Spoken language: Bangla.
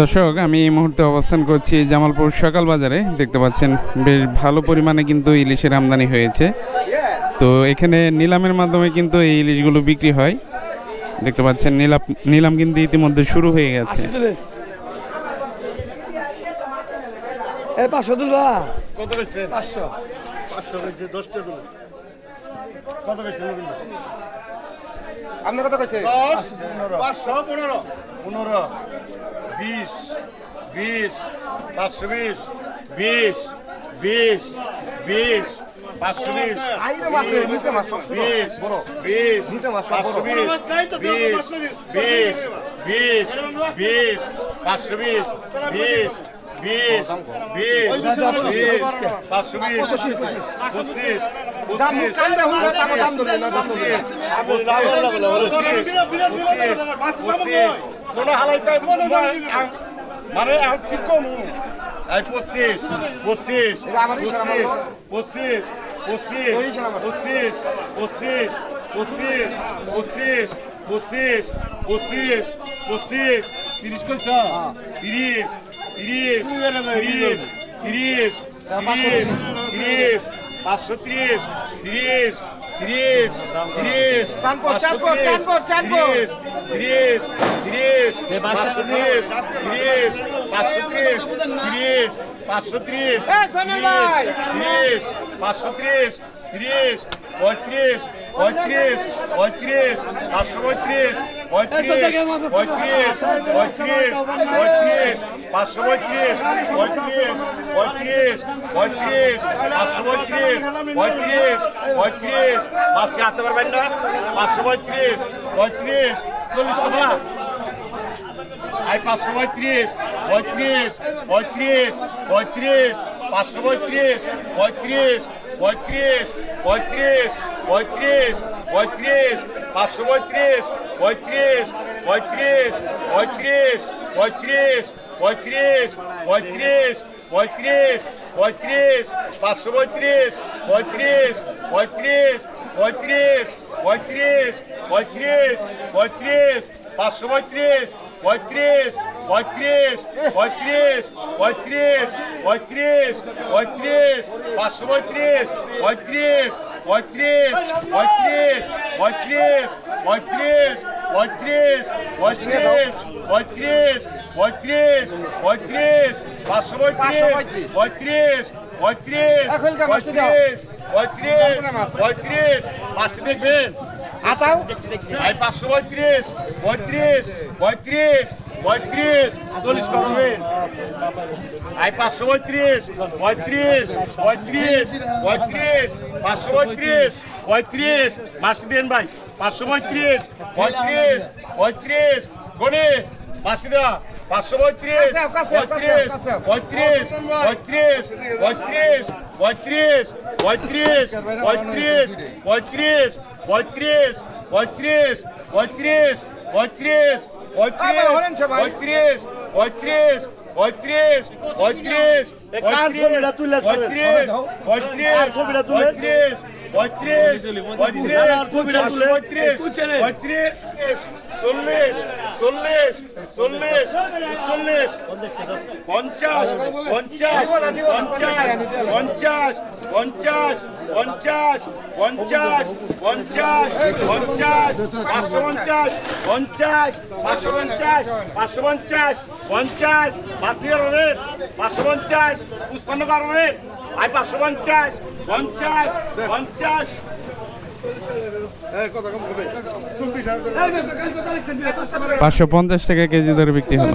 দর্শক আমি এই মুহূর্তে অবস্থান করছি জামালপুর সকাল বাজারে। দেখতে পাচ্ছেন বেশ ভালো পরিমাণে কিন্তু ইলিশের আমদানি হয়েছে। তো এখানে নিলামের মাধ্যমে কিন্তু এই ইলিশগুলো বিক্রি হয়। দেখতে পাচ্ছেন নিলাম নিলাম কিন্তু ইতিমধ্যে শুরু হয়ে গেছে। আপনি কত কইছে? দশ পাঁচশো পনেরো বিশ বিশ পাঁচশো বিশ বিশ বিশ বিশ পাঁচশো বিশ বিশ। বিশ পাঁচশো। বিশ বিশ বিশ বিশ বিশ পাঁচশো বিশ বিশ বিশ বিশ বিশ পাঁচশো বিশ পঁচিশ দাম পঁচিশ কান্দে হুঙ্গা তাকে দাম ধরবে না দাম ধরবে না। মানে ঠিক কম পঁচিশ পঁচিশ পঁচিশ। পঁচিশ পঁচিশ। পঁচিশ পঁচিশ পঁচিশ পঁচিশ পঁচিশ পঁচিশ পঁচিশ তিরিশ কইছ তিরিশ তিরিশ তিরিশ তিরিশ তিরিশ তিরিশ পাঁচশো ত্রিশ তিরিশ তিরিশ তিরিশ। তিরিশ তিরিশ তিরিশ পাঁচশো ত্রিশ তিরিশ পাঁচশো ত্রিশ তিরিশ পাঁচশো ত্রিশ। তিরিশ পাঁচশো ত্রিশ তিরিশ পঁয়ত্রিশ পঁয়ত্রিশ পঁয়ত্রিশ পাঁচশো পঁয়ত্রিশ পঁয়ত্রিশ পঁয়ত্রিশ পঁয়ত্রিশ পঁয়ত্রিশ পাঁচশো পঁয়ত্রিশ পঁয়ত্রিশ পঁয়ত্রিশ পঁয়ত্রিশ পাঁচশো পঁয়ত্রিশ পঁয়ত্রিশ পঁয়ত্রিশ পাঁচটি হাতে পারবেন না পাঁচশো পঁয়ত্রিশ পঁয়ত্রিশ চল্লিশ টাকা আই পাঁচশো পঁয়ত্রিশ পঁয়ত্রিশ পঁয়ত্রিশ পঁয়ত্রিশ পাঁচশো পঁয়ত্রিশ পঁয়ত্রিশ পঁয়ত্রিশ পঁয়ত্রিশ পঁয়ত্রিশ পঁয়ত্রিশ পাঁচশো পঁয়ত্রিশ পঁয়ত্রিশ পঁয়ত্রিশ পঁয়ত্রিশ পঁয়ত্রিশ পঁয়ত্রিশ পঁয়ত্রিশ পঁয়ত্রিশ পঁয়ত্রিশ পাঁচশো পঁয়ত্রিশ পঁয়ত্রিশ পঁয়ত্রিশ পঁয়ত্রিশ পঁয়ত্রিশ পঁয়ত্রিশ পঁয়ত্রিশ পাঁচশো পঁয়ত্রিশ পঁয়ত্রিশ পঁয়ত্রিশ পঁয়ত্রিশ পঁয়ত্রিশ পঁয়ত্রিশ পঁয়ত্রিশ পাঁচশো পঁয়ত্রিশ পঁয়ত্রিশ পঁয়ত্রিশ পঁয়ত্রিশ পঁয়ত্রিশ পঁয়ত্রিশ পঁয়ত্রিশ পঁয়ত্রিশ Atau. Aí passou o três, o três, o três, o três. Todos com ele. Aí passou o três, o três, o três, o três. Passou o três, o três. Mas bem vai. Passou o três, o três, o três. Gone. Bastida. Passou o três, o três, o três, o três, o três. পঁয়ত্রিশ পঁয়ত্রিশ পঁয়ত্রিশ পঁয়ত্রিশ পঁয়ত্রিশ পঁয়ত্রিশ পঁয়ত্রিশ পঁয়ত্রিশ পঁয়ত্রিশ। পঁয়ত্রিশ পঁয়ত্রিশ পঁয়ত্রিশ পঁয়ত্রিশ পঁয়ত্রিশ পঁয়ত্রিশ পঁয়ত্রিশ পঁয়ত্রিশ পঁয়ত্রিশ পঁয়ত্রিশ পঁয়ত্রিশ চল্লিশ চল্লিশ চল্লিশ চল্লিশ পঞ্চাশ পঞ্চাশ পঞ্চাশ পঞ্চাশ পঞ্চাশ পঞ্চাশ পঞ্চাশ পঞ্চাশ পঞ্চাশ পাঁচশো পঞ্চাশ পঞ্চাশ পাঁচশো পঞ্চাশ পাঁচশো পঞ্চাশ পঞ্চাশ পাঁচ রেট পাঁচশো পঞ্চাশ পুষ্পান্ন কারণের আই পাঁচশো পঞ্চাশ পঞ্চাশ পঞ্চাশ পাঁচশো পঞ্চাশ টাকা কেজি দরে বিক্রি হলো।